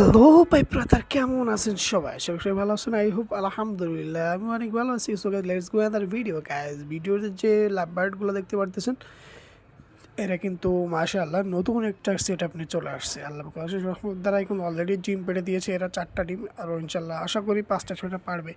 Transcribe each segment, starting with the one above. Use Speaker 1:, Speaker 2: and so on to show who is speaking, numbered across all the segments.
Speaker 1: Hello ভাই brother, কেমন আছেন সবাই? সব সবাই ভালো আছেন। আই হোপ আলহামদুলিল্লাহ, আমি অনেক ভালো আছি। So let's go other video guys ভিডিওর যে লাভ বার্ডগুলো দেখতে পারতেছেন এরা কিন্তু মাশাআল্লাহ নতুন একটা সেট আপনি চলে আসছে, আল্লাহ কাশের রহমত দ্বারা এখন অলরেডি ডিম পেড়ে দিয়েছে এরা চারটা ডিম আর ইনশাল্লাহ আশা করি পাঁচটা ছয়টা পারবে।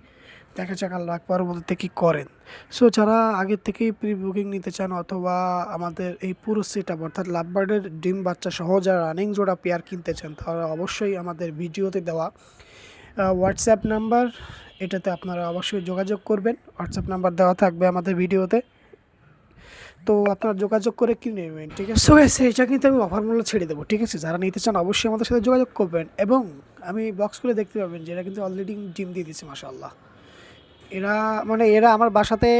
Speaker 1: দেখা যাক আল্লাহ পরবর্তীতে কী করেন। সো যারা আগের থেকেই প্রি বুকিং নিতে চান অথবা আমাদের এই পুরো সেট আপ অর্থাৎ লাভবার্ডের ডিম বাচ্চা সহ যারা রানিং জোড়া পেয়ার কিনতে চান, তারা অবশ্যই আমাদের ভিডিওতে দেওয়া হোয়াটসঅ্যাপ নাম্বার এটাতে আপনারা অবশ্যই যোগাযোগ করবেন। হোয়াটসঅ্যাপ নাম্বার দেওয়া থাকবে আমাদের ভিডিওতে। তো আপনারা যোগাযোগ করে কিনে নেবেন, ঠিক আছে? সো এটা কিন্তু আমি অফার মূল্য ছেড়ে দেবো, ঠিক আছে? যারা নিতে চান অবশ্যই আমাদের সাথে যোগাযোগ করবেন এবং আমি বক্স খুলে দেখতে পাবেন যে এরা কিন্তু অলরেডি ডিম দিয়ে দিচ্ছে মাশাআল্লাহ। এরা মানে এরা আমার বাসাতে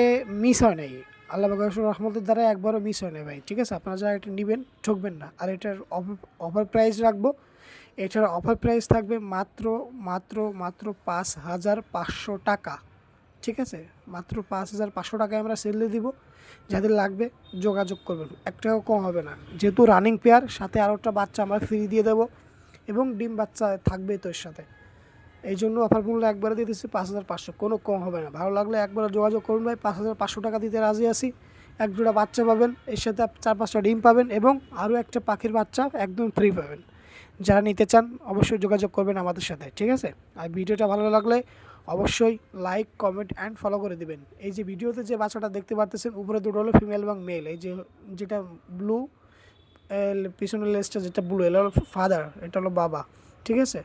Speaker 1: মিস হয় নাই। আল্লাহ বাকর রহমতের দ্বারা একবারও মিস হয় নাই ভাই, ঠিক আছে? আপনারা যারা এটা নেবেন, ঠকবেন না। আর এটার অফার প্রাইস রাখব। এটার অফার প্রাইস থাকবে মাত্র মাত্র মাত্র পাঁচ হাজার পাঁচশো টাকা। ঠিক আছে? মাত্র পাঁচ হাজার পাঁচশো টাকায় আমরা সেল দিয়ে দিব। যাদের লাগবে যোগাযোগ করবেন। এক টাকাও কম হবে না। যেহেতু রানিং পেয়ার সাথে আরও একটা বাচ্চা আমরা ফ্রি দিয়ে দেবো এবং ডিম বাচ্চা থাকবে তো এর সাথে। এই জন্য অফার মূল্য একবারে দিয়ে দিচ্ছি পাঁচ হাজার পাঁচশো। কোনো কম হবে না। ভালো লাগলে একবার যোগাযোগ করুন ভাই। পাঁচ হাজার পাঁচশো টাকা দিতে রাজি আছি। এক জোড়া বাচ্চা পাবেন। এর সাথে চার পাঁচটা ডিম পাবেন এবং আরও একটা পাখির বাচ্চা একদম ফ্রি পাবেন। যারা নিতে চান, অবশ্যই যোগাযোগ করবেন আমাদের সাথে। ঠিক আছে? আর ভিডিওটা ভালো লাগলে অবশ্যই লাইক কমেন্ট অ্যান্ড ফলো করে দিবেন। এই যে ভিডিওতে যে বাচ্চাটা দেখতে পারতেছেন, উপরে দুটো হলো ফিমেল এবং মেল এই যে যেটা ব্লু পিছনের লেসটা যেটা ব্লু এটা হলো ফাদার এটা হলো বাবা, ঠিক আছে?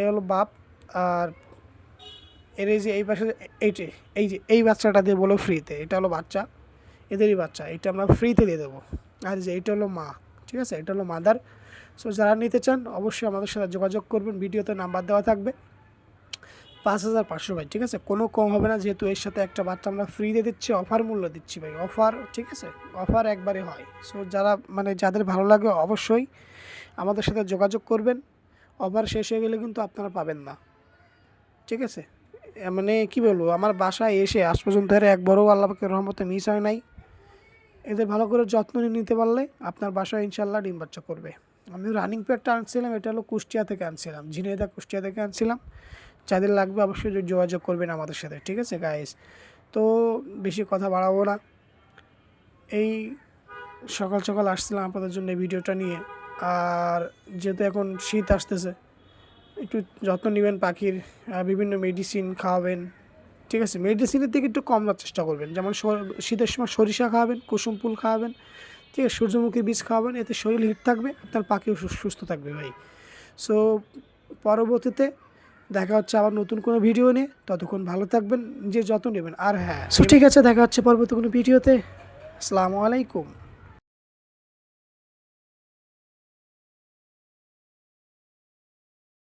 Speaker 1: এ হলো বাপ, আর এর এই যে এই পাশে এইটি এই যে, এই বাচ্চাটা দিয়ে বলো ফ্রিতে এটা হলো বাচ্চা, এদেরই বাচ্চা, এটা আমরা ফ্রিতে দিয়ে দেবো। আর যে এটা হলো মা, ঠিক আছে? এটা হলো মাদার সো যারা নিতে চান, অবশ্যই আমাদের সাথে যোগাযোগ করবেন, ভিডিওতে নাম্বার দেওয়া থাকবে। পাঁচ হাজার পাঁচশো ভাই, ঠিক আছে? কোনো কম হবে না, যেহেতু এর সাথে একটা বাচ্চা আমরা ফ্রিতে দিচ্ছি অফার মূল্য দিচ্ছি ভাই অফার ঠিক আছে? অফার একবারে হয়। সো যারা মানে যাদের ভালো লাগে অবশ্যই আমাদের সাথে যোগাযোগ করবেন। অফার শেষ হয়ে গেলে কিন্তু আপনারা পাবেন না, ঠিক আছে? মানে কি বলব, আমার বাসায় এসে আজ পর্যন্ত এর একবারও আল্লাহকে রহমতে মিস হয় নাই। এদের ভালো করে যত্ন নিতে পারলে আপনার বাসায় ইনশাল্লাহ ডিম বাচ্চা করবে। আমি রানিং পেয়ারটা আনছিলাম, এটা হলো কুষ্টিয়া থেকে আনছিলাম ঝিনেদা কুষ্টিয়া থেকে আনছিলাম। যাদের লাগবে অবশ্যই যোগাযোগ করবেন আমাদের সাথে, ঠিক আছে গাইস তো বেশি কথা বাড়াবো না। এই সকাল সকাল আসছিলাম আপনাদের জন্য ভিডিওটা নিয়ে। আর যেহেতু এখন শীত আসতেছে, একটু যত্ন নেবেন পাখির বিভিন্ন মেডিসিন খাওয়াবেন, ঠিক আছে? মেডিসিনের দিকে একটু কম দেওয়ার চেষ্টা করবেন। যেমন শীতের সময় সরিষা খাওয়াবেন, কুসুম ফুল খাওয়াবেন, ঠিক আছে? সূর্যমুখী বীজ খাওয়াবেন, এতে শরীর হিট থাকবে আপনার পাখিও সুস্থ থাকবে ভাই। সো পরবর্তীতে দেখা হচ্ছে আবার নতুন কোনো ভিডিও নিয়ে। ততক্ষণ ভালো থাকবেন নিজের যত্ন নেবেন। আর হ্যাঁ সো ঠিক আছে দেখা হচ্ছে পরবর্তী কোনো ভিডিওতে। আসসালামু আলাইকুম।